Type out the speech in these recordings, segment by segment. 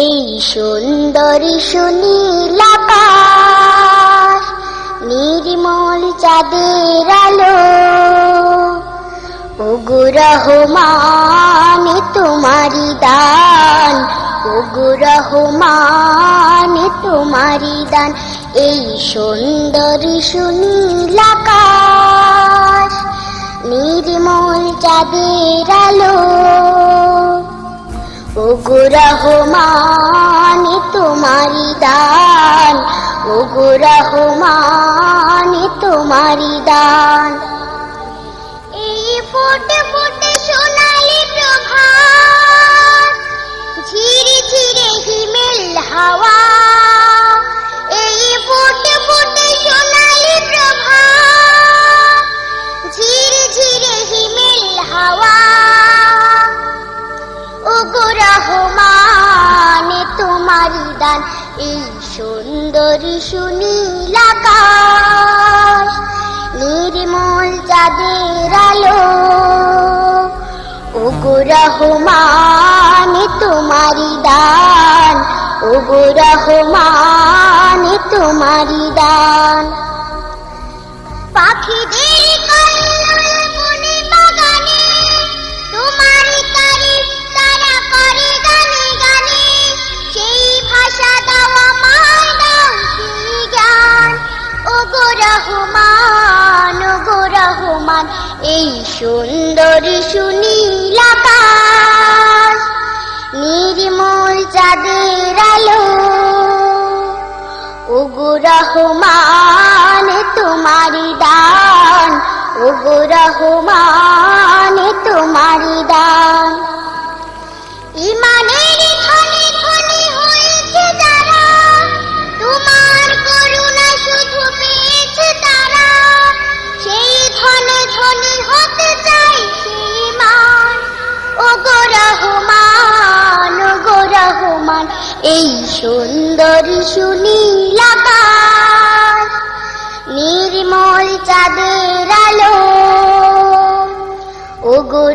এই সুন্দরী সুনীল নির্মল চাঁদের আলো। ওগো রহমান তোমারি দান। ওগো রহমান তোমারি দান। এই সুন্দরী সুনীল নির্মল চাঁদের আলো। রহমান তোমারি দান রহমান তোমারি দান। এই ফোটে ফোটে সোনালি প্রভাত ঝিরে ঝিরে হিমেল হাওয়া রহমান তোমারি দান। এই সুন্দরী সুনীল আকাশ, নির্মল চাঁদের আলো। ওগো রহমান তোমারি দান, ওগো রহমান তোমারি দান। পাখিদের রহমান তোমারি দান। ওগো রহমান তোমারি দান। ইমানের ধনে ধনে হয়েছে যারা তোমার করুণা শুধু পেয়েছে তারা। সেই ধনে হতে চাই সেই মান রহমান রহমান, এই সুন্দরী সুনীল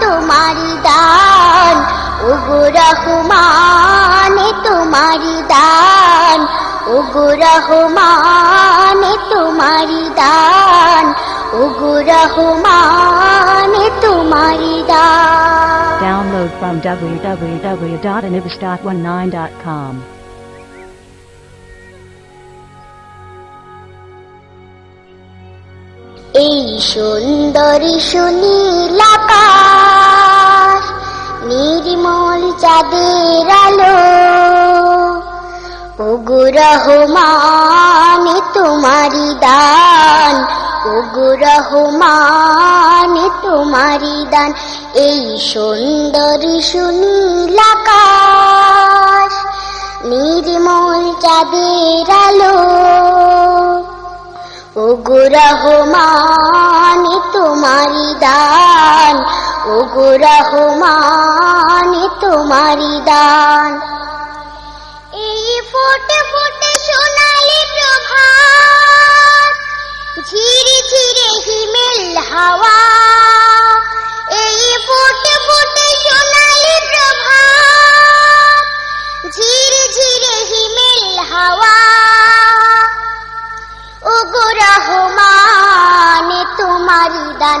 তোমারি দান ওগো রহমান তোমারি দান ওগো রহমান তোমারি দান ওগো রহমান তোমারি দান Download from www.anubis.19.com. এই সুন্দরী সুনীল আকাশ চাঁদের আলো। ওগো রহমান তোমারি দান। ওগো রহমান তোমারি দান। এই সুন্দরী সুনীল আকাশ, নির্মল চাঁদের আলো। ওগো রহমান তোমারি দান। ওগো রহমান তোমারি দান। এই ফোটে ফোটে সোনালি প্রভাত, ঝিরে ঝিরে হিমেল হাওয়া। এই ফোটে ফোটে সোনালি প্রভাত, ঝিরে ঝিরে হিমেল হাওয়া। ওগো রহমান তোমারি দান।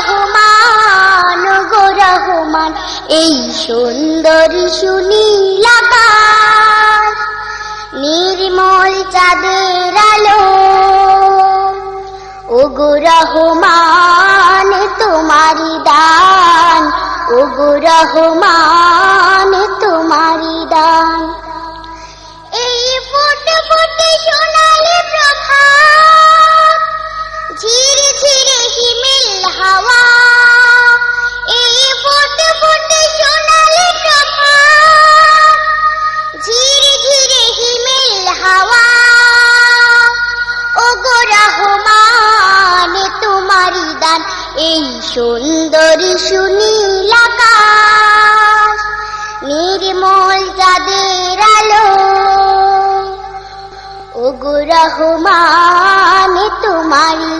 রহমান, গো রহমান, এই সুন্দর সুনীল নির্মল চাঁদের আলো। ও গো রহমান তোমারি দান ও গো রহমান এই ও রহমান তোমারি দান। এই সুন্দর সুনীল নির্মল চাঁদের আলো। ও গো রহমান তোমারি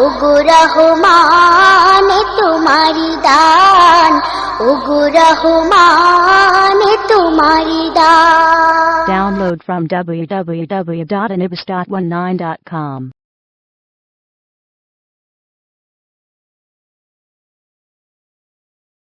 ও গো রহমান তোমারি দান ও গো রহমান তোমারি দান Download from www.anibis.19.com.